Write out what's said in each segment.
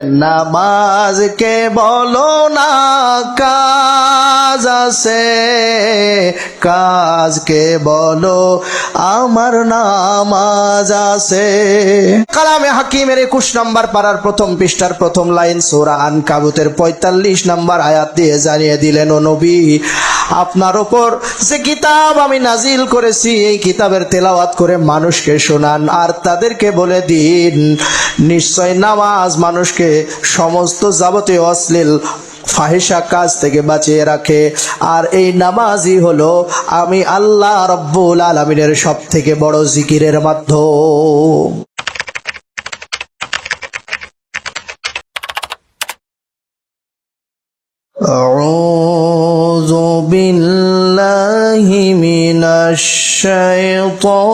নামাজকে বলো না কাজ আছে। কাজকে বলো, আমার নামাজ আছে। কালামে হাকিমের একুশ নাম্বার পাড়ার প্রথম পৃষ্ঠার প্রথম লাইন সোরা আন কাবুতের পঁয়তাল্লিশ নাম্বার আয়াত দিয়ে জানিয়ে দিলেন, ও নবী, আপনার ওপর যে কিতাব আমি নাজিল করেছি, এই কিতাবের তেলাওয়াত করে মানুষকে শোনান, আর তাদেরকে বলে দিন, নিশ্চয় নামাজ মানুষকে সমস্ত যাবতীয় অশ্লীল ফাহিসা কাজ থেকে বাঁচিয়ে রাখে আর এই নামাজই হলো আমি আল্লাহ রব্বুল আলমিনের সব থেকে বড় জিকিরের মাধ্যম أعوذ بالله من الشيطان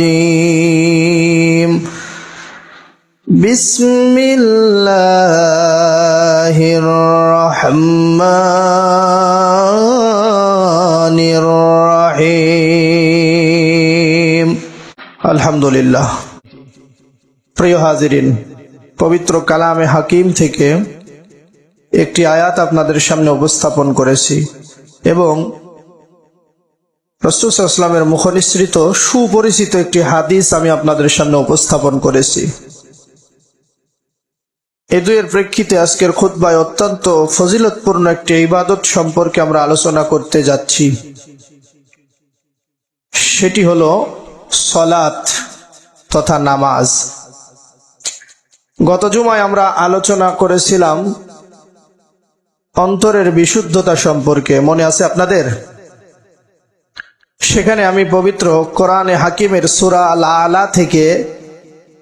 الرجيم بسم الله الرحمن الرحيم الحمد لله প্রিয় হাজিরিন পবিত্র কালামে হাকিম থেকে একটি আয়াত আপনাদের সামনে উপস্থাপন করেছি এবং রসুলামের মুখনিসৃত সুপরিচিত একটি হাদিস আমি আপনাদের সামনে উপস্থাপন করেছি এ দুয়ের প্রেক্ষিতে আজকের খুদ্বায় অত্যন্ত ফজিলতপূর্ণ একটি ইবাদত সম্পর্কে আমরা আলোচনা করতে যাচ্ছি। সেটি হলো সলাত তথা নামাজ। গত জুমায় আমরা আলোচনা করেছিলাম অন্তরের বিশুদ্ধতা সম্পর্কে। মনে আছে আপনাদের? সেখানে আমি পবিত্র কোরআনে হাকিমের সুরা আল আলা থেকে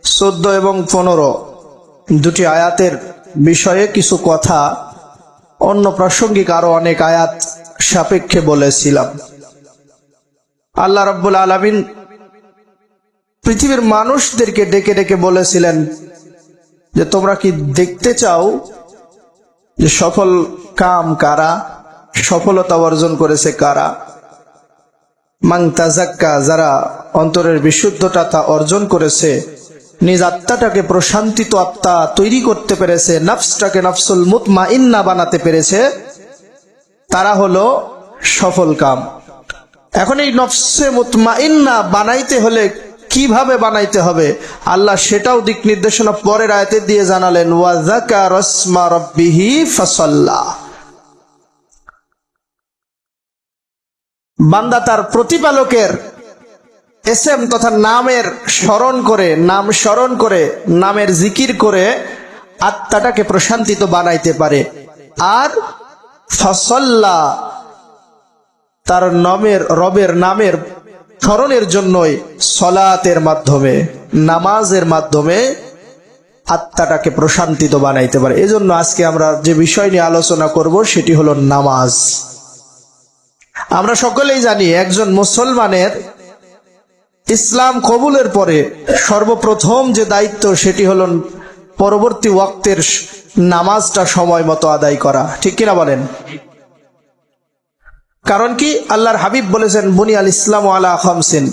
চোদ্দ এবং পনেরো দুটি আয়াতের বিষয়ে কিছু কথা, অন্য প্রাসঙ্গিক আরও অনেক আয়াত সাপেক্ষে বলেছিলাম। আল্লাহ রব্বুল আলমিন পৃথিবীর মানুষদেরকে ডেকে ডেকে বলেছিলেন যে, তোমরা কি দেখতে চাও যে সফল কাম কারা? সফলতা অর্জন করেছে কারা? মাং তাজাক্কা যারা অন্তরের বিশুদ্ধতা অর্জন করেছে নিজ আত্মাটাকে প্রশান্তিত আত্মা তৈরি করতে পেরেছে, নফসটাকে নফসুল মুতমা ইন্না বানাতে পেরেছে, তারা হলো সফল কাম। এখন এই নফসে মুতমা ইন্না বানাইতে হলে কীভাবে বানাইতে হবে? আল্লাহ সেটাও দিক নির্দেশনা পরের আয়তে দিয়ে জানালেন বান্দা তার প্রতিপালকের এসএম তথা নামের স্মরণ করে, নাম স্মরণ করে, নামের জিকির করে আত্মাটাকে প্রশান্তিত বানাইতে পারে। আর ফসল্লা, তার নামের, রবের নামের স্মরণের জন্যই সলাতের মাধ্যমে, নামাজের মাধ্যমে আত্মাটাকে প্রশান্তিত বানাইতে পারে। এজন্য আজকে আমরা যে বিষয় নিয়ে আলোচনা করব সেটি হলো নামাজ। আমরা সকলেই জানি একজন মুসলমানের ইসলাম কবুলের পরে সর্বপ্রথম যে দায়িত্ব সেটি হল পরবর্তী ওয়াক্তের নামাজটা সময় মতো আদায় করা। ঠিক কিনা বলেন? কারণ কি? আল্লাহর হাবিব বলেছেন, বুনি আল ইসলাম আলা খামসিন।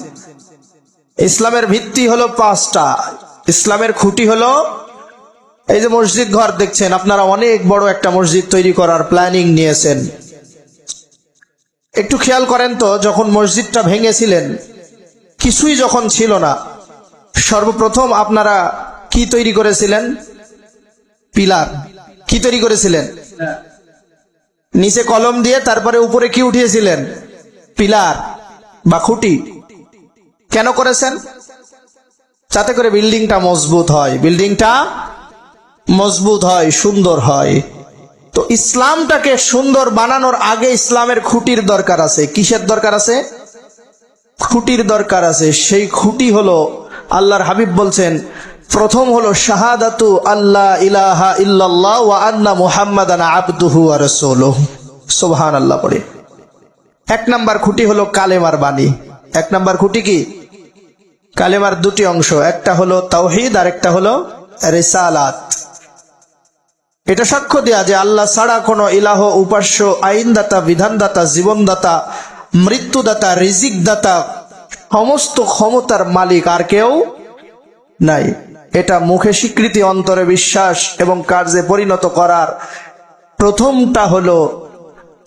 ইসলামের ভিত্তি হলো পাঁচটা। ইসলামের খুঁটি হলো, এই যে মসজিদ ঘর দেখছেন, আপনারা অনেক বড় একটা মসজিদ তৈরি করার প্ল্যানিং নিয়েছেন। একটু খেয়াল করেন তো, যখন মসজিদটা ভেঙেছিলেন কিছুই যখন ছিল না, সর্বপ্রথম আপনারা কি তৈরি করেছিলেন? পিলার। কি তৈরি করেছিলেন? নিচে কলম দিয়ে তারপরে উপরে কি উঠিয়েছিলেন? পিলার বা খুঁটি। কেন করেছেন? যাতে করে বিল্ডিংটা মজবুত হয়। বিল্ডিংটা মজবুত হয়, সুন্দর হয়। তো ইসলামটাকে সুন্দর বানানোর আগে ইসলামের খুঁটির দরকার আছে। কিসের দরকার আছে? খুঁটির দরকার আছে। সেই খুঁটি হলো আল্লাহর হাবিব বলছেন, প্রথম হলো শাহাদাতু আল্লাহ ইলাহা ইল্লাল্লাহ ওয়া আন্না মুহাম্মাদান আবদুহু ওয়া রাসূলুহু। সুবহানাল্লাহ পড়ে। এক নাম্বার খুঁটি হলো কালেমার বাণী। এক নাম্বার খুঁটি কি? কালেমার দুটি অংশ, একটা হলো তাওহীদ আর একটা হলো রিসালাত। এটা সাক্ষ্য দেয়া যে আল্লাহ ছাড়া কোনো ইলাহ, উপাস্য, আইনদাতা, বিধানদাতা, জীবনদাতা মৃত্যুদাতা রিজিক দাতা সমস্ত ক্ষমতার মালিক আর কেউ নাই। এটা মুখে স্বীকৃতি, অন্তরে বিশ্বাস এবং কার্যে পরিণত করার প্রথমটা হলো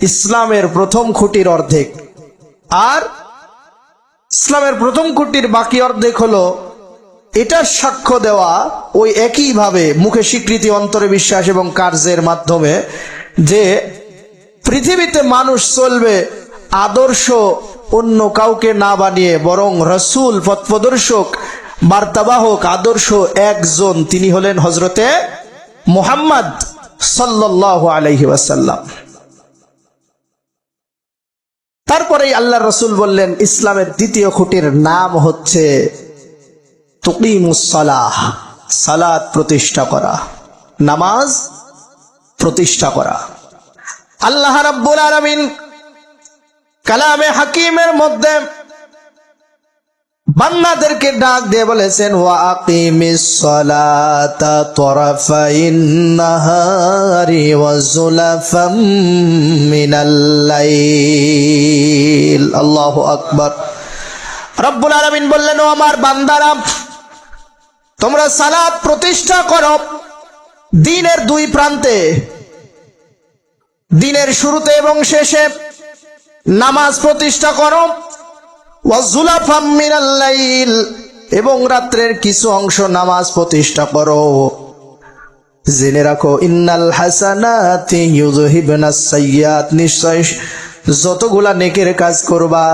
ইসলামের প্রথম খুঁটির অর্ধেক। আর ইসলামের প্রথম খুঁটির বাকি অর্ধেক হলো এটা সাক্ষ্য দেওয়া ওই একইভাবে মুখে স্বীকৃতি, অন্তরে বিশ্বাস এবং কার্যের মাধ্যমে যে পৃথিবীতে মানুষ চলবে আদর্শ অন্য কাউকে না বানিয়ে, বরং রসুল পথপ্রদর্শক বার্তাবাহক আদর্শ একজন, তিনি হলেন হজরতে মোহাম্মদ ওয়াসাল্লাম। তারপরেই আল্লাহ রসুল বললেন, ইসলামের দ্বিতীয় খুঁটির নাম হচ্ছে সালাদ প্রতিষ্ঠা করা, নামাজ প্রতিষ্ঠা করা। আল্লাহ রাব্বুল আলামিন কালামে হাকিমের মধ্যে বান্দাদেরকে ডাক দিয়ে বলেছেন, ওয়া আকিমিস সালাতা তরাফাইন আকবার। রব্বুল আলামিন বললেন, ও আমার বান্দারা, তোমরা সালাত প্রতিষ্ঠা করো দিনের দুই প্রান্তে, দিনের শুরুতে এবং শেষে। নামাজ প্রতিষ্ঠা করো। লাইল, এবং রাত্রের কিছু অংশ নামাজ প্রতিষ্ঠা করো। জেনে রাখো, ইন্নাল হাসানাতি নিশ্চয় যতগুলা নেকের কাজ করবা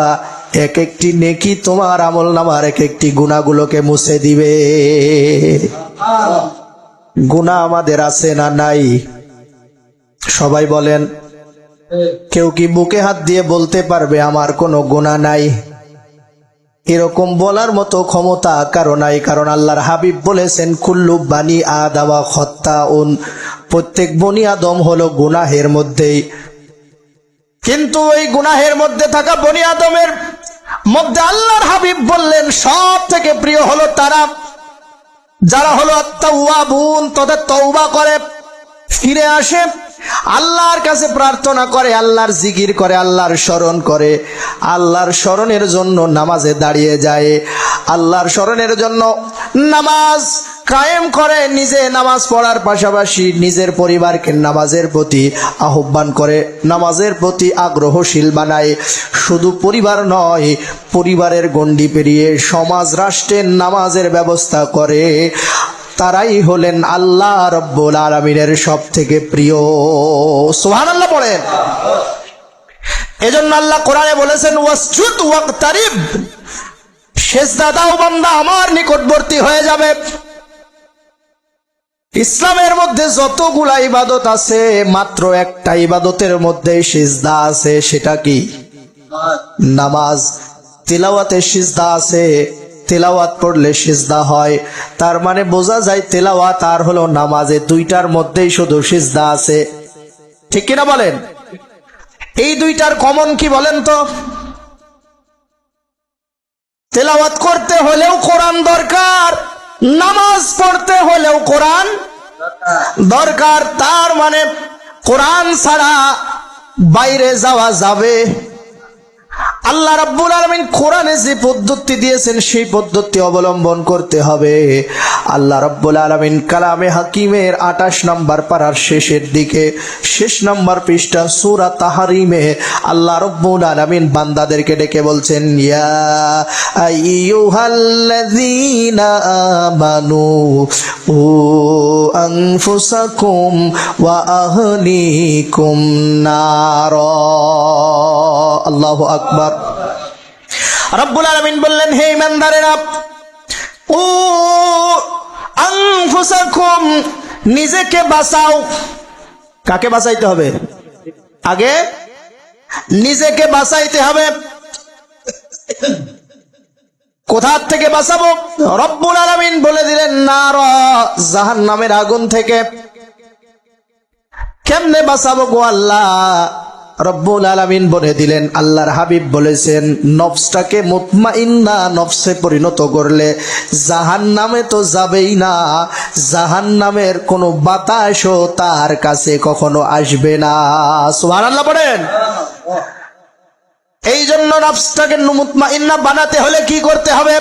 এক একটি নেকি তোমার আমল নামার এক একটি গুণাগুলোকে মুছে দিবে। গুণা আমাদের আছে না নাই? সবাই বলেন কেউ কি বুকে হাত দিয়ে বলতে পারবে, আমার কোনো গুণা নাই এরকম বলার মতো ক্ষমতা কারও নাই, কারণ আল্লাহর হাবিব বলেছেন, কুল্লু বানি আদাওয়া হত্যা উন প্রত্যেক বনি আদম হলো গুনাহের মধ্যেই। কিন্তু ওই গুনাহের মধ্যে থাকা বনি আদমের মধ্যে আল্লাহর হাবিব বললেন, সব থেকে প্রিয় হলো তারা, যারা হলো আত্মাউয়াবুন তাদের তৌবা করে, ফিরে আসে। আল্লাহর কাছে প্রার্থনা করে, আল্লাহর জিকির করে, আল্লাহর স্মরণ করে। আল্লাহর স্মরণের জন্য নামাজে দাঁড়িয়ে যায়। আল্লাহর স্মরণের জন্য নামাজ কায়েম করে, নিজে নামাজ পড়ার পাশাপাশি নিজের পরিবারকে নামাজের প্রতি আহ্বান করে, নামাজের প্রতি আগ্রহশীল বানায়। শুধু পরিবার নয়, পরিবারের গণ্ডি পেরিয়ে সমাজ রাষ্ট্রের নামাজের ব্যবস্থা করে। তারাই হলেন আল্লাহ রব্বুল আলমিনের সব থেকে প্রিয়। সোহান আল্লাহ পড়েন। এজন্য আল্লাহ কোরআনে বলেছেন, ওয়াসজুদ ওয়াক্তারিব। শেষ দাদা ও বান্দা, আমার নিকটবর্তী হয়ে যাবে। ইসলামের মধ্যে যতগুলা ইবাদত আছে, মাত্র একটা ইবাদতের মধ্যে সিজদা আছে, সেটা কি? নামাজ। তিলাওয়াতে সিজদা আছে তেলাওয়াত পড়লে সিজদা হয়। তার মানে বোঝা যায় তেলাওয়াত আর হলো নামাজে দুইটার মধ্যেই শুধু সিজদা আছে। ঠিক কিনা বলেন? এই দুইটার কমন কি বলেন তো? তেলাওয়াত করতে হলেও কোরআন দরকার, নামাজ পড়তে হলেও কোরআন দরকার। তার মানে কোরআন ছাড়া বাইরে যাওয়া যাবে। আল্লাহ রাব্বুল আলমিন কোরআনে যে পদ্ধতি দিয়েছেন, সেই পদ্ধতি অবলম্বন করতে হবে। আল্লাহ রাব্বুল আলামিন কালামে হাকিমের আঠাশ নম্বর পারার শেষের দিকে, শেষ নম্বর পৃষ্ঠা সূরা তাহারিমে আল্লাহ রব্বুল আলামিন বান্দাদেরকে ডেকে বলছেন আমানু ও আনফুসাকুম ওয়া নার। আল্লাহু আকবার। রব্বুল আলামিন বললেন, হে ইমানদারেরা ও আনফুসাকুম, নিজেকে বাঁচাও। কাকে বাঁচাইতে হবে? আগে নিজেকে বাঁচাইতে হবে। কোথা থেকে বাঁচাবো? রব্বুল আলামিন বলে দিলেন না জাহান নামের আগুন থেকে। কেমনে বাঁচাবো গো আল্লাহ? রব্বুল আলামিন বলে দিলেন, আল্লাহর হাবিব বলেছেন, নফসটাকে মুতমাইন্না নফসে পরিণত করলে জাহান নামে তো যাবেই না জাহান নামের কোনো বাতাসও তার কাছে কখনো আসবে না। সুবহানাল্লাহ বলেন। এই জন্য নফসটাকে মুতমাইন্না বানাতে হলে কি করতে হবে?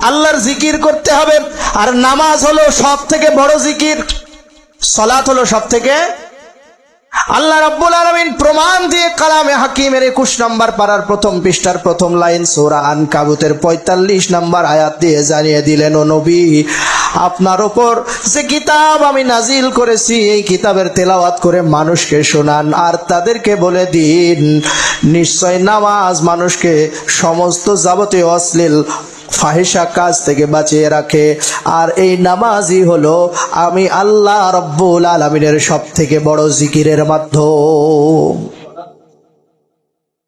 আল্লাহর জিকির করতে হবে। আর নামাজ হলো সব থেকে বড় জিকির। সলাৎ হলো সব থেকে আল্লাহ রাব্বুল আলামিন প্রমাণ দিয়ে কালামে হাকিমের একুশ নম্বর পাড়ার প্রথম পৃষ্ঠার প্রথম লাইন সূরা আনকাবুতের পঁয়তাল্লিশ নম্বর আয়াত দিয়ে জানিয়ে দিলেন, ও নবী, আপনার ওপর যে কিতাব আমি নাজিল করেছি, এই কিতাবের তেলাওয়াত করে মানুষকে শোনান আর তাদেরকে বলে দিন, নিশ্চয় নামাজ মানুষকে সমস্ত যাবতীয় অশ্লীল ফাহিসা কাজ থেকে বাঁচিয়ে রাখে। আর এই নামাজই হলো আমি আল্লাহ রব্বুল আলমিনের সব থেকে বড় জিকিরের মাধ্যম।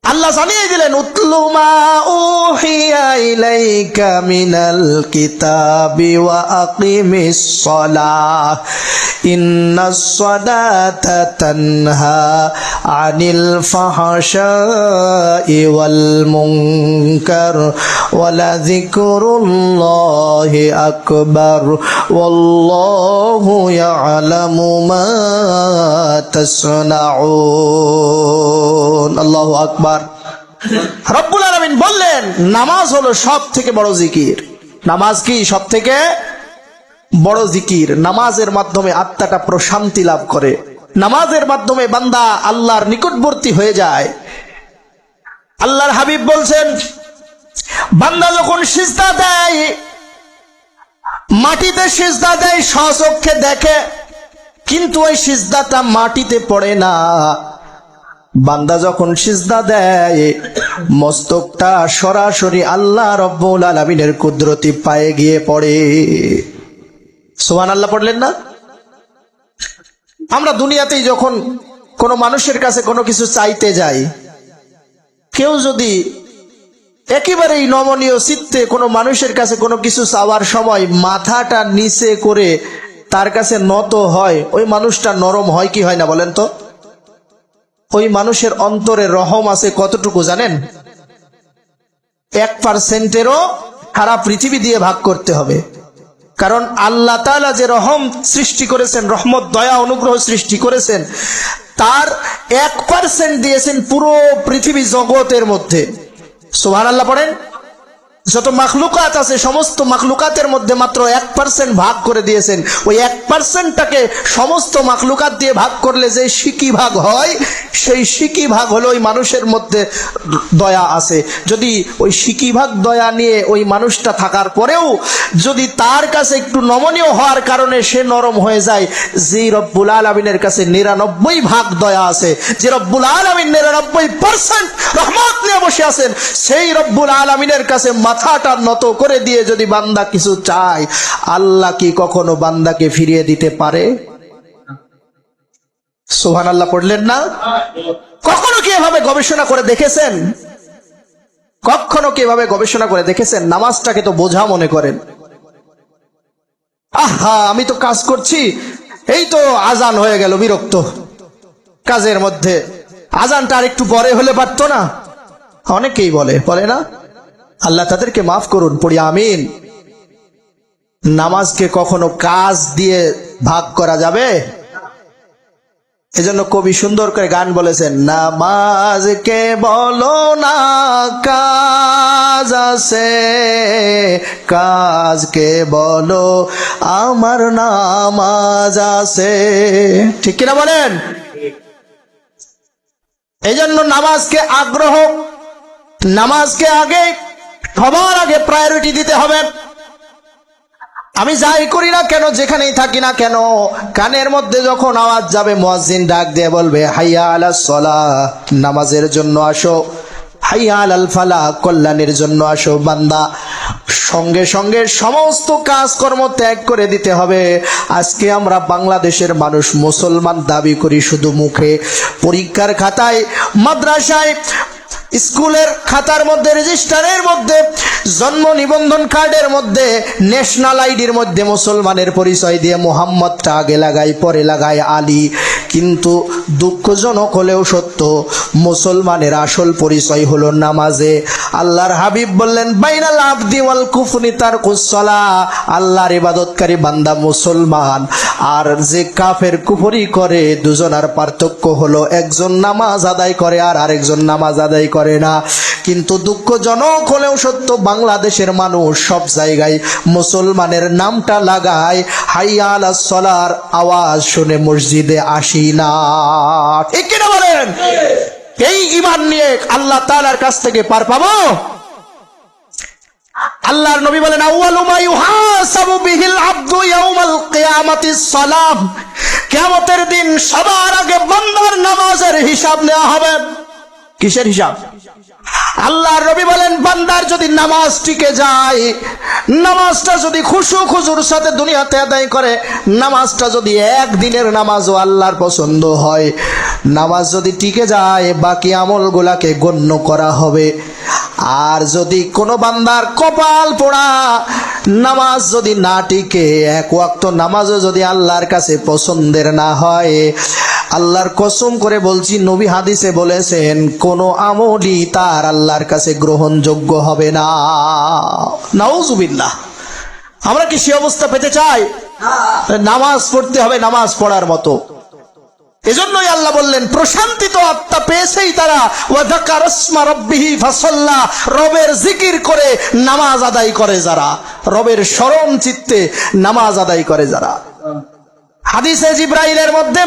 আল্লাহ জানিয়ে দিলেন উতলুমা উহিয়া কিতাবি তানহা আনিল আকবার রব্বুল আলামিন বললেন, নামাজ হলো সব থেকে বড় জিকির। নামাজ কি সব থেকে বড় জিকির, নামাজের মাধ্যমে আত্মাটা প্রশান্তি লাভ করে। নামাজের মাধ্যমে বান্দা আল্লাহর নিকটবর্তী হয়ে যায়। আল্লাহর হাবিব বলছেন, বান্দা যখন সিজদা দেয়, মাটিতে সিজদা দেয় স্বচক্ষে দেখে, কিন্তু ওই সিজদাটা মাটিতে পড়ে না। বান্দা যখন সিজদা দেয়, মস্তকটা সরাসরি আল্লাহ রব্বুল আলমিনের কুদরতি পায়ে গিয়ে পড়ে। সোহান আল্লাহ পড়লেন না? আমরা দুনিয়াতেই যখন কোনো মানুষের কাছে কোনো কিছু চাইতে যাই, কেউ যদি একেবারেই নমনীয় চিত্তে কোনো মানুষের কাছে কোনো কিছু চাওয়ার সময় মাথাটা নিচে করে তার কাছে নত হয়, ওই মানুষটা নরম হয় কি হয় না বলেন তো? ওই মানুষের অন্তরে রহম আছে কতটুকু জানেন? এক পার্সেন্টেরও সারা পৃথিবী দিয়ে ভাগ করতে হবে। কারণ আল্লাহ তালা যে রহম সৃষ্টি করেছেন, রহমত, দয়া, অনুগ্রহ সৃষ্টি করেছেন, তার এক পার্সেন্ট দিয়েছেন পুরো পৃথিবী জগতের মধ্যে। সোহান আল্লাহ পড়েন। যত মাখলুকাত আছে, সমস্ত মাখলুকাতের মধ্যে মাত্র এক পার্সেন্ট ভাগ করে দিয়েছেন। ওই এক পার্সেন্টটাকে সমস্ত মাখলুকাত দিয়ে ভাগ করলে যে সিকি ভাগ হয়, সেই সিকি ভাগ হলো ওই মানুষের মধ্যে দয়া আছে। যদি ওই সিকি ভাগ দয়া নিয়ে ওই মানুষটা থাকার পরেও যদি তার কাছে একটু নমনীয় হওয়ার কারণে সে নরম হয়ে যায়, যে রব্বুল আলমিনের কাছে নিরানব্বই ভাগ দয়া আছে, যে রব্বুল আলমিন নিরানব্বই পার্সেন্ট রহমত নিয়ে বসে আছেন, সেই রব্বুল আলমিনের কাছে মাথাটা নত করে দিয়ে যদি বান্দা কিছু চায়, আল্লাহ কি কখনো বান্দাকে ফিরিয়ে দিতে পারে? সোহান আল্লাহ পড়লেন না? কখনো কি এভাবে গবেষণা করে দেখেছেন? কখনো কি এভাবে গবেষণা করে দেখেছেন? নামাজটাকে তো বোঝা মনে করেন। আহা, আমি তো কাজ করছি। এই তো আজান হয়ে গেল, বিরক্ত। কাজের মধ্যে। আজানটা আর একটু পরে হলে পারতো না। অনেকেই বলে বলে না? আল্লাহ তাদেরকে মাফ করুন, পড়ি আমিন। নামাজকে কখনো কাজ দিয়ে ভাগ করা যাবে? এজন্য কবি সুন্দর করে গান বলেছেন, নামাজকে বলো না, কাজ আছে। কাজকে বলো, আমার নামাজ আছে। ঠিক কিনা বলেন? এই জন্য নামাজকে আগ্রহ, নামাজকে আগে সবার আগে প্রায়োরিটি দিতে হবে। আমি যাই করি না কেন, যেখানেই থাকি না কেন, কানের মধ্যে যখন আওয়াজ যাবে, মুয়াজ্জিন ডাক দিয়ে বলবে, হাইয়া আলা সলা নামাজের জন্য আসো। হাইয়া আলাল ফালা কল্যাণের জন্য আসো, বান্দা। সঙ্গে সঙ্গে সমস্ত কাজকর্ম ত্যাগ করে দিতে হবে। আজকে আমরা বাংলাদেশের মানুষ মুসলমান দাবি করি শুধু মুখে। পরীক্ষার খাতায়, মাদ্রাসায় স্কুলের খাতার মধ্যে, রেজিস্টারের মধ্যে, জন্ম নিবন্ধন কার্ডের মধ্যে ন্যাশনাল আইডির মধ্যে মুসলমানের পরিচয় দিয়ে মোহাম্মদটা আগে লাগাই, পরে লাগায় আলী। কিন্তু দুঃখজনক হলেও সত্য, মুসলমানের আসল পরিচয় হলো নামাজে। আল্লাহর হাবিব বললেন, বাইনাল আবদি ওয়াল কুফরি তার কুসলা আল্লাহর ইবাদতকারী বান্দা মুসলমান। আর যে কাফের কুফরি করে, দুজনার পার্থক্য হলো একজন নামাজ আদায় করে আর আরেকজন নামাজ আদায় করে না। কিন্তু দুঃখজনক হলেও সত্য, বাংলাদেশের মানুষ সব জায়গায় মুসলমানের নামটা লাগায় হাইয়াল সলার আওয়াজ শুনে মসজিদে আসি। না ঠিক কিনা বলেন? এই ইমান নিয়ে আল্লাহ তালার কাছ থেকে পার পাবো? আল্লাহর নবী বলেন কেমতের দিন সবার আগে বন্দর নামাজের হিসাব নেওয়া হবে। কিসের হিসাব? আল্লাহর রবি বলেন, বান্দার যদি নামাজ টিকে যায়, নামাজটা যদি খুশু খুজুর সাথে দুনিয়াতে আদায় করে, নামাজটা যদি একদিনের নামাজও আল্লাহর পছন্দ হয়, নামাজ যদি টিকে যায়, বাকি আমলগুলাকে গণ্য করা হবে। আর যদি কোনো বান্দার কপাল পোড়া নামাজ যদি না টিকে এক ওয়াক্ত নামাজও যদি আল্লাহর কাছে পছন্দের না হয় আল্লাহর কসম করে বলছি নবী হাদিসে বলেছেন কোন আমলই তার আল্লাহর কাছে গ্রহণযোগ্য হবে না। নাউজুবিল্লাহ আমরা কি সে অবস্থা পেতে চাই? নামাজ পড়তে হবে নামাজ পড়ার মতো। এজন্যই আল্লাহ বললেন, প্রশান্তিত আত্মা পেয়েছেই তারা ওয়াদাকার ইসমা রব্বিহি ফাসাল্লা, রবের জিকির করে নামাজ আদায় করে যারা। রবের স্মরণ চিত্তে নামাজ আদায় করে যারা। হাদিসে জিব্রাইলের মধ্যে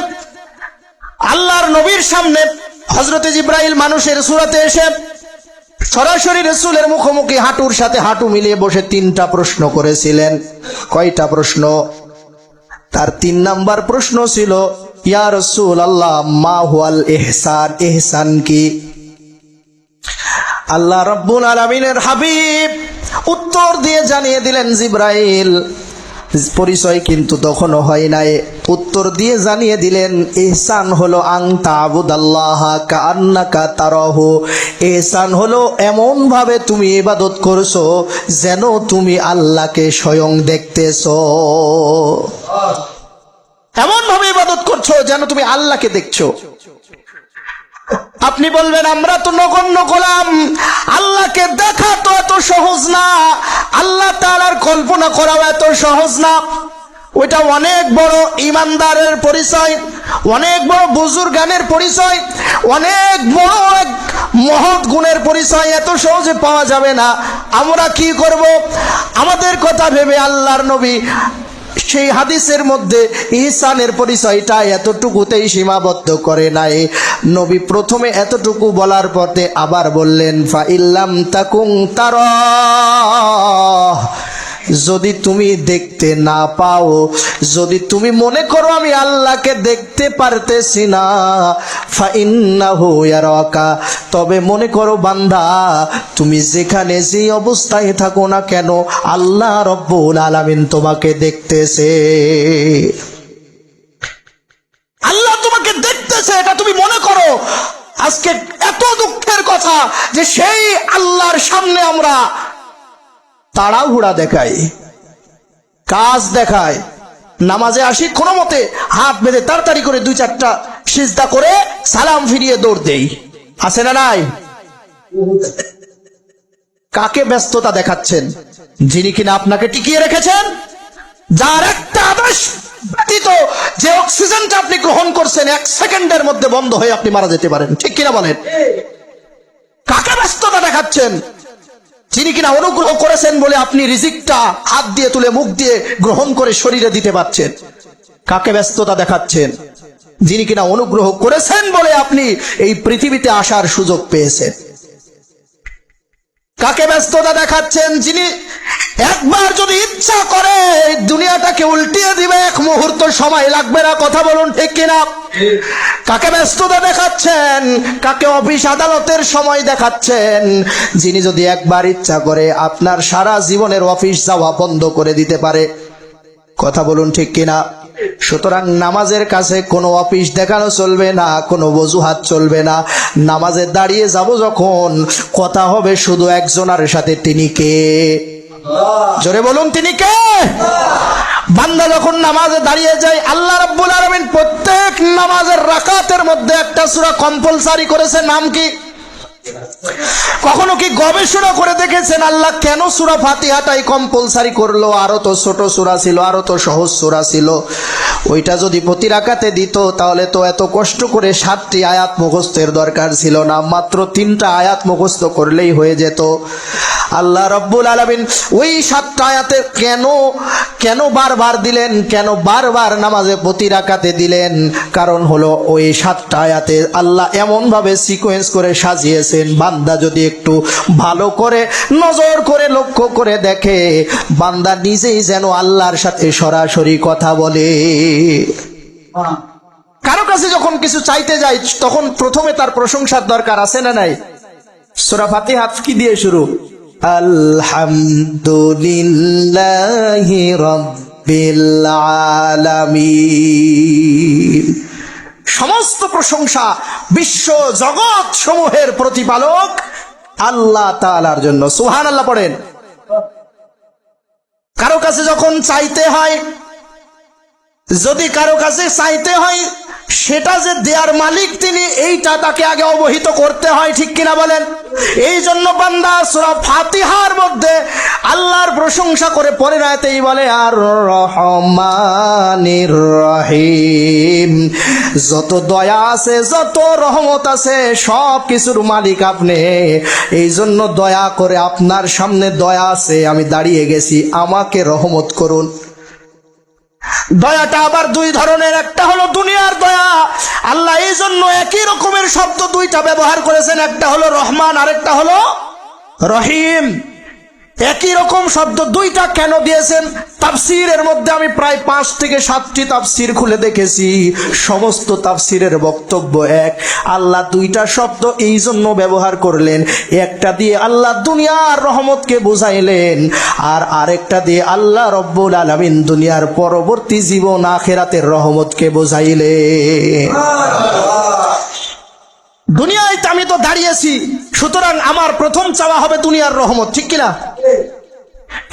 আল্লাহর নবীর সামনে হজরতে জিব্রাইল মানুষের সুরাতে এসে সরাসরি রসুলের মুখোমুখি হাঁটুর সাথে হাঁটু মিলিয়ে বসে তিনটা প্রশ্ন করেছিলেন। কয়টা প্রশ্ন? তার তিন নাম্বার প্রশ্ন ছিল ইয়া রসুল আল্লাহ মা হুয়াল এহসান এহসান কি? আল্লাহ রব্বুল আলমিনের হাবিব উত্তর দিয়ে জানিয়ে দিলেন, জিব্রাইল, পরিচয় কিন্তু তখনও হয় নাই। উত্তর দিয়ে জানিয়ে দিলেন এহসান হলো আং তাবুদাল্লাহ কান্নাকা তারহ। এহসান হলো এমন ভাবে তুমি ইবাদত করছ যেন তুমি আল্লাহকে স্বয়ং দেখতেছো। এমন ভাবে ইবাদত করছ যেন তুমি আল্লাহকে দেখছ। আপনি বলবেন, আমরা তো নগণ্য গোলাম। আল্লাহকে দেখা তো এত সহজ না। আল্লাহ তাআলার কল্পনা করাও এত সহজ না। ওইটা অনেক বড় ইমানদারের পরিচয়, অনেক বড় বুজুর গানের পরিচয়, অনেক বড় এক মহৎ গুণের পরিচয় এত সহজে পাওয়া যাবে না। আমরা কি করব? আমাদের কথা ভেবে আল্লাহর নবী সেই হাদিসের মধ্যে ইহসানের পরিচয়টা এতটুকুতেই সীমাবদ্ধ করে নাই। নবী প্রথমে এতটুকু বলার পথে আবার বললেন ফা ইল্লাম তাকুং তার যদি তুমি দেখতে না পাও, যদি তুমি মনে করো আমি আল্লাহকে দেখতে পারতেছি না তবে মনে করো বান্দা, তুমি যেখানে যে অবস্থায় থাকো না কেন, আল্লাহ রব্বুল আলামিন তোমাকে দেখতেছে। আল্লাহ তোমাকে দেখতেছে, এটা তুমি মনে করো। আজকে এত দুঃখের কথা যে সেই আল্লাহর সামনে আমরা তাড়াহুড়া দেখায়, কাজ দেখায়। নামাজে আসি, কোনো মতে হাত বেঁধে তাড়াতাড়ি করে দুই চারটা সিজদা করে সালাম ফিরিয়ে দৌড় দেই। আছে না নাই? কাকে ব্যস্ততা দেখাচ্ছেন? যিনি কিনা আপনাকে টিকিয়ে রেখেছেন? যার একটা আদেশ ব্যতীত যে অক্সিজেনটা আপনি গ্রহণ করছেন, এক সেকেন্ডের মধ্যে বন্ধ হয়ে আপনি মারা যেতে পারেন। ঠিক কিনা বলেন? কাকে ব্যস্ততা দেখাচ্ছেন? যিনি কিনা অনুগ্রহ করেছেন বলে আপনি রিজিকটা হাত দিয়ে তুলে মুখ দিয়ে গ্রহণ করে শরীরে দিতে পারছেন। কাকে ব্যস্ততা দেখাচ্ছেন? যিনি কিনা অনুগ্রহ করেছেন বলে আপনি এই পৃথিবীতে আসার সুযোগ পেয়েছেন। কাকে ব্যস্ততা দেখাচ্ছেন যিনি? একবার যদি ইচ্ছা করে, দুনিয়াটাকে উল্টিয়ে দিবে, এক মুহূর্ত সময় লাগবে না, কথা বলুন ঠিক কিনা? কাকে ব্যস্ততা দেখাচ্ছেন? কাকে অফিস আদালতের সময় দেখাচ্ছেন? যিনি যদি একবার ইচ্ছা করে আপনার সারা জীবনের অফিস যাওয়া বন্ধ করে দিতে পারে, কথা বলুন ঠিক কিনা? সুতরাং নামাজের কাছে কোনো অফিস দেখানো চলবে না, কোনো অজুহাত চলবে না। নামাজে দাঁড়িয়ে যাব যখন, কথা হবে শুধু একজনের সাথে, তিনি কে? জোরে বলুন, তিনি কে? বান্দা যখন নামাজে দাঁড়িয়ে যায়, আল্লাহ রাব্বুল আলামিন প্রত্যেক নামাজের রাকাতের মধ্যে একটা সূরা কম্পালসারি করেছে, নাম কি? কখনো কি গবেষণা করে দেখেছেন? আল্লাহ কেন সুরা ফাতিহাটাই কম্পালসারি করল? আরও তো ছোট সুরা ছিল, আরও তো সহজ সুরা ছিল। ওইটা যদি প্রতি রাকাতে দিত, তাহলে তো এত কষ্ট করে সাতটি আয়াত মুখস্থের দরকার ছিল না। মাত্র তিনটা আয়াত মুখস্থ করলেই হয়ে যেত। আল্লাহ রব্বুল আলামিন ওই সাতটা আয়াতে কেন কেন বারবার দিলেন, কেন বারবার নামাজে প্রতি রাকাতে দিলেন? কারণ হলো ওই সাতটা আয়াতে আল্লাহ এমন ভাবে সিকোয়েন্স করে সাজিয়েছেন, বান্দা যদি একটু ভালো করে নজর করে, লক্ষ্য করে দেখে, বান্দা নিজেই যেন আল্লাহর সাথে সরাসরি কথা বলে। কারও কাছে যখন কিছু চাইতে যায়, তখন প্রথমে তার প্রশংসার দরকার আছে না নাই? সুরা ফাতিহা কি দিয়ে শুরু? আলহামদুলিল্লাহি রাব্বিল আলামিন। সমস্ত প্রশংসা বিশ্ব জগৎ সমূহের প্রতিপালক আল্লাহ তাআলার জন্য। সুহান আল্লাহ পড়েন। কারও কাছে যখন চাইতে হয়, যদি কারও কাছে চাইতে হয় সেটা যে দেয়ার মালিক তিনি, এইটা তাকে আগে অবহিত করতে হয়, ঠিক কিনা বলেন? এই জন্য বান্দা সুরা ফাতিহার মধ্যে আল্লাহর প্রশংসা করে পরে রাতেই বলে, আর রহমানির রহিম। যত দয়া আছে, যত রহমত আছে, সব কিছুর মালিক আপনি। এই জন্য দয়া করে আপনার সামনে দয়া আছে, আমি দাঁড়িয়ে গেছি, আমাকে রহমত করুন। দয়াটা আবার দুই ধরনের, একটা হলো দুনিয়ার দয়া। আল্লাহ এই জন্য একই রকমের শব্দ দুইটা ব্যবহার করেছেন, একটা হলো রহমান, আরেকটা হলো রহিম। একই রকম শব্দ দুইটা কেন দিয়েছেন? তাফসিরের মধ্যে আমি প্রায় পাঁচ থেকে সাতটি তাফসির খুলে দেখেছি। সমস্ত তাফসিরের বক্তব্য এক। আল্লাহ দুইটা শব্দ এই জন্য ব্যবহার করলেন। একটা দিয়ে আল্লাহ দুনিয়ার রহমতকে বুঝাইলেন আর আরেকটা দিয়ে আল্লাহ রব্বুল আলমিন দুনিয়ার পরবর্তী জীবন আখেরাতের রহমতকে বুঝাইলেন। দুনিয়ায় আমি তো দাঁড়িয়েছি, সুতরাং আমার প্রথম চাওয়া হবে দুনিয়ার রহমত, ঠিক কিনা?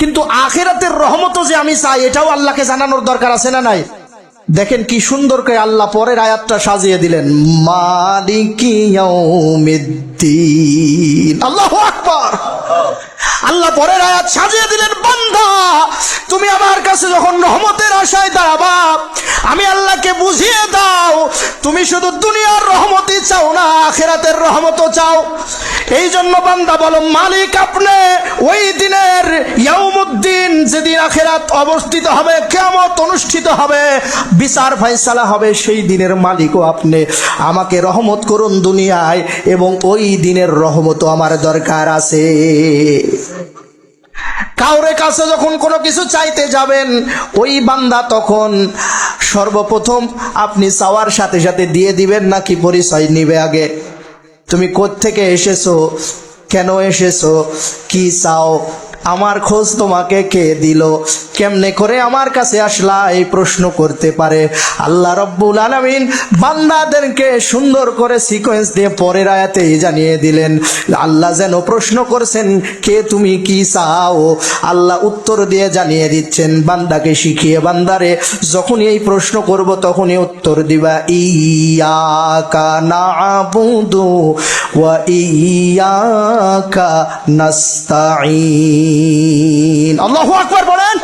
কিন্তু আখেরাতের রহমত যে আমি চাই, এটাও আল্লাহকে জানানোর দরকার আছে না নাই? দেখেন কি সুন্দর করে আল্লাহ পরের আয়াতটা সাজিয়ে দিলেন আল্লাহ আকবর! আল্লাহু পরের আয়াত সাজিয়ে দিলেন বন্ধ তুমি আমার কাছে যখন তুমি শুধু দুনিয়ার রহমতই চাও না, আখেরাতের রহমতও চাও। এই জন্য বান্দা বলো, মালিক আপনি ওই দিনের ইয়াউমুদ্দিন, যেদিন আখেরাত অবস্থিত হবে কেমত অনুষ্ঠিত হবে, বিচার ফাইসালা হবে, সেই দিনের মালিকও আপনি। আমাকে রহমত করুন দুনিয়ায়, এবং ওই দিনের রহমতও আমার দরকার আছে। কাউরে কাছে যখন কোনো কিছু চাইতে যাবেন, ওই বান্দা তখন সর্বপ্রথম আপনি চাওয়ার সাথে সাথে দিয়ে দিবেন নাকি পরিচয় নিবে আগে। তুমি থেকে এসেছ? কেন এসেছ? কি চাও? আমার খোঁজ তোমাকে কে দিল? কেমনে করে আমার কাছে আসলা? এই প্রশ্ন করতে পারে। আল্লাহ রব্বুল আলমিন বান্দাদেরকে সুন্দর করে সিকোয়েন্স দিয়ে পরের আয়াতেই জানিয়ে দিলেন, আল্লাহ যেন প্রশ্ন করছেন, কে তুমি কি চাও? আল্লাহ উত্তর দিয়ে জানিয়ে দিচ্ছেন, বান্দাকে শিখিয়ে বান্দারে, যখনই এই প্রশ্ন করব, তখনই উত্তর দিবা, ইয়াকা নাবুদু ওয়া ইয়াকা নাস্তাঈন। আল্লাহু আকবার বলেন।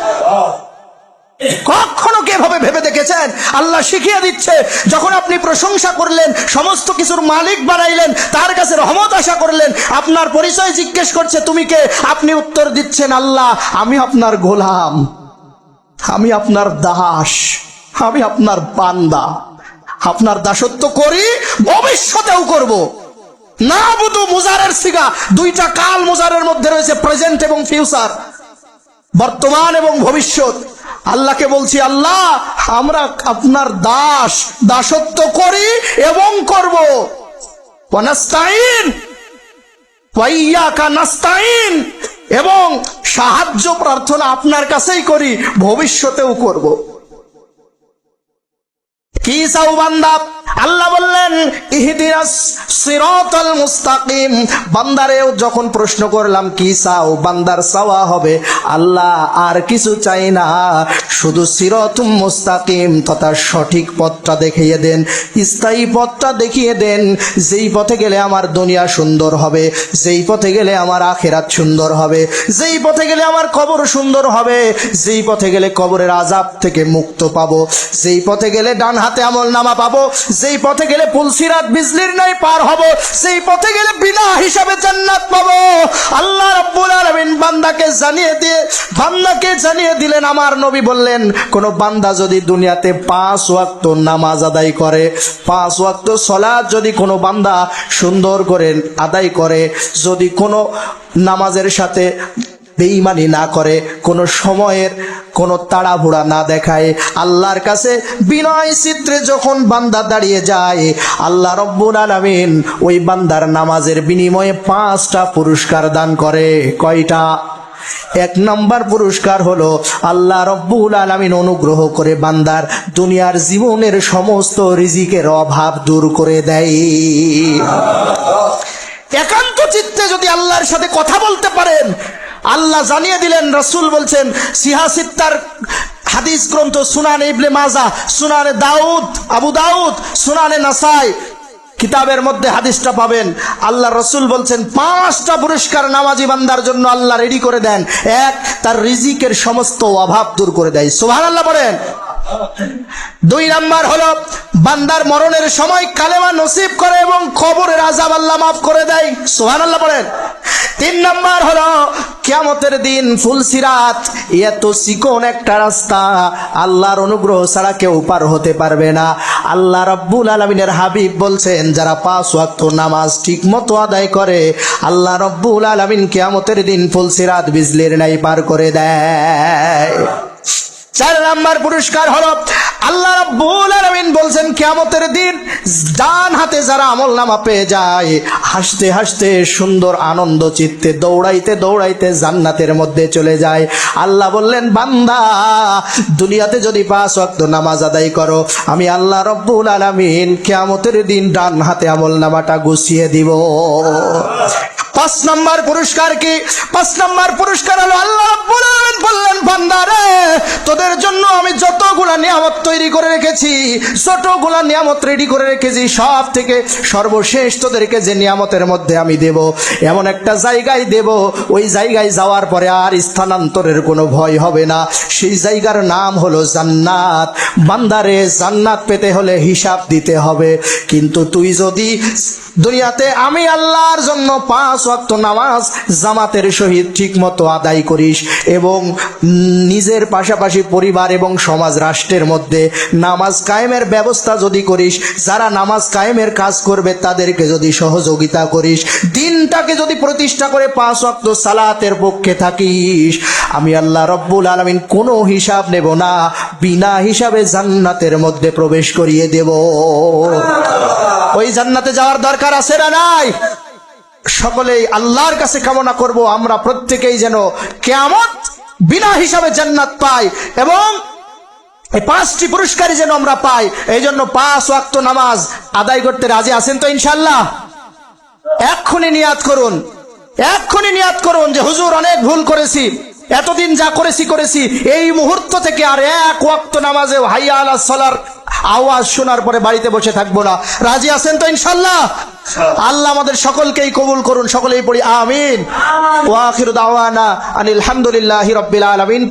কখনো কে ভাবে ভেবে দেখেছেন? আল্লাহ শিখিয়ে দিচ্ছে, যখন আপনি প্রশংসা করলেন, সমস্ত কিছুর মালিক বানাইলেন, তার কাছে রহমত আশা করলেন, আপনার পরিচয় জিজ্ঞেস করছে, তুমি কে? আপনি উত্তর দিচ্ছেন, আল্লাহ, আমি আপনার গোলাম। আমি আপনার দাস। আমি আপনার বান্দা। আপনার দাসত্ব করি, ভবিষ্যতেও করব। না বুধু মুজারের সিগা, দুইটা কাল মুজারের মধ্যে রয়েছে প্রেজেন্ট এবং ফিউচার বর্তমান এবং ভবিষ্যৎ। আল্লাহকে বলছি, আল্লাহ, আমরা আপনার দাস, দাসত্ব করি এবং করব। এবং সাহায্য প্রার্থনা আপনার কাছেই করি, ভবিষ্যতেও করব। কি চাও বান্দা? আল্লাহ বললেন, ইহদিনাস সিরাতাল মুস্তাকিম। বান্দারেও যখন প্রশ্ন করলাম, কি চাও? বান্দার চাওয়া হবে? আল্লাহ, আর কিছু চাই না। শুধু সিরাতুম মুস্তাকিম, তথা সঠিক পথটা দেখিয়ে দেন, স্থায়ী পথটা দেখিয়ে দেন। যেই পথে গেলে আমার দুনিয়া সুন্দর হবে, যেই পথে গেলে আমার আখেরাত সুন্দর হবে, যেই পথে গেলে আমার কবর সুন্দর হবে, যেই পথে গেলে কবরের আজাব থেকে মুক্ত পাবো, যেই পথে গেলে ডান হাতে আমল নামা পাবো যেই পথে গেলে পুলসিরাত বিজলির নাই পার হব সেই পথে গেলে বিনা হিসাবে জান্নাত পাবো। আল্লাহ রাব্বুল আলামিন বান্দাকে জানিয়ে দিয়ে, বান্দাকে জানিয়ে দিলেন, আমার নবী বললেন, কোন বান্দা যদি দুনিয়াতে পাঁচ ওয়াক্ত নামাজ আদায় করে, পাঁচ ওয়াক্ত সলাৎ যদি কোনো বান্দা সুন্দর করে আদায় করে, যদি কোনো নামাজের সাথে বেঈমানি না করে, কোনো সময়ের কোনো তাড়াহুড়া না দেখায়। আল্লাহর কাছে বিনয় চিত্রে যখন বান্দা দাঁড়িয়ে যায়, আল্লাহ রব্বুল আলামিন ওই বান্দার নামাজের বিনিময়ে পাঁচটা পুরস্কার দান করে। কয়টা? এক নম্বর পুরস্কার হলো আল্লাহ রব্বুল আলামিন অনুগ্রহ করে বান্দার দুনিয়ার জীবনের সমস্ত রিজিকের অভাব দূর করে দেয়। একান্ত চিত্তে যদি আল্লাহর সাথে কথা বলতে পারেন আল্লাহ জানিয়ে দিলেন, রসুল বলছেন, সিহাসিত্তার হাদিস গ্রন্থ সুনানে ইবলে মাজা, সুনানে দাউদ, আবু দাউদ, সুনানে নাসাই কিতাবের মধ্যে হাদিসটা পাবেন। আল্লাহ রসুল বলছেন, পাঁচটা পুরস্কার নামাজি বান্দার জন্য আল্লাহ রেডি করে দেন। এক, তার রিজিকের সমস্ত অভাব দূর করে দেয়। সোহান আল্লাহ বলেন। দুই নাম্বার হলো, বান্দার মরণের সময় কালেমা নসিব করে এবং কবরের আজাব আল্লাহ মাফ করে দেয়। সোহান আল্লাহ বলেন। তিন নাম্বার হলো, কিয়ামতের দিন ফুলসিরাত এত চিকন একটা রাস্তা, আল্লাহর অনুগ্রহ ছাড়া কেউ পার হতে পারবে না। আল্লাহ রাব্বুল আলমিনের হাবিব বলছেন, যারা পাঁচ ওয়াক্ত নামাজ ঠিক মতো আদায় করে, আল্লাহ রব্বুল আলমিন কিয়ামতের দিন ফুলসিরাত বিজলির নাই পার করে দেয়। চার নাম্বার পুরস্কার হলো আল্লাহ রাব্বুল আলামিন বলছেন, কিয়ামতের দিন ডান হাতে যারা আমল নামা পেয়ে যায়, হাসতে হাসতে সুন্দর আনন্দ চিত্তে দৌড়াইতে দৌড়াইতে জান্নাতের মধ্যে চলে যায়। আল্লাহ বললেন, বান্দা, দুনিয়াতে যদি পাঁচ ওয়াক্ত নামাজ আদায় করো, আমি আল্লাহ রব্বুল আলামিন কিয়ামতের দিন ডান হাতে আমল নামাটা গুছিয়ে দিব। পাঁচ নাম্বার পুরস্কার কি? পাঁচ নাম্বার পুরস্কার হলো আল্লাহ রাব্বুল আলামিন বললেন, বান্দারে, তোদের জন্য আমি যতগুলা নিয়ামত তৈরি করে রেখেছি, যতগুলা নিয়ামত রেডি করে রেখেছি, সব থেকে সর্বশেষ তোদেরকে যে নিয়ামতের মধ্যে আমি দেব, এমন একটা জায়গায় দেব, ওই জায়গায় যাওয়ার পরে আর স্থানান্তরের কোনো ভয় হবে না। সেই জায়গার নাম হলো জান্নাত। বান্দারে, জান্নাত পেতে হলে হিসাব দিতে হবে। কিন্তু তুই যদি দুনিয়াতে আমি আল্লাহর জন্য পাঁচ ওয়াক্ত নামাজ জামাতের সহিত ঠিক মতো আদায় করিস এবং নিজের পাশাপাশি পরিবার এবং সমাজ রাষ্ট্রের মধ্যে নামাজ কায়েমের ব্যবস্থা যদি করিস, যারা নামাজ কায়েমের কাজ করবে তাদেরকে যদি সহযোগিতা করিস, দিনটাকে যদি প্রতিষ্ঠা করে পাঁচ ওয়াক্ত সালাতের পক্ষে থাকিস, আমি আল্লাহ রব্বুল আলমিন কোনো হিসাব নেব না, বিনা হিসাবে জান্নাতের মধ্যে প্রবেশ করিয়ে দেব। ওই জান্নাতে যাওয়ার দরকার আছে না নাই? সকলেই আল্লাহর কাছে কামনা করব, আমরা প্রত্যেকেই যেন কেয়ামত বিনা হিসাবে জান্নাত পাই এবং এই পাঁচটি পুরস্কারই যেন আমরা পাই। এই জন্য পাঁচ ওয়াক্ত নামাজ আদায় করতে রাজি আছেন তো ইনশাল্লাহ এক্ষুনি নিয়াত করুন। এক্ষুনি নিয়াত করুন যে, হুজুর, অনেক ভুল করেছি। এতদিন যা করেছি করেছি। এই মুহূর্ত থেকে আর এক ওয়াক্ত নামাজে হাইয়া আলা সলার আওয়াজ শোনার পরে বাড়িতে বসে থাকব না। রাজি আছেন তো ইনশাল্লাহ আল্লাহ আমাদের সকলকেই কবুল করুন সকলেই পড়ি আমিন। ওয়াখির দাওয়ানা আনিল হামদুলিল্লাহ রাব্বিল আলামিন।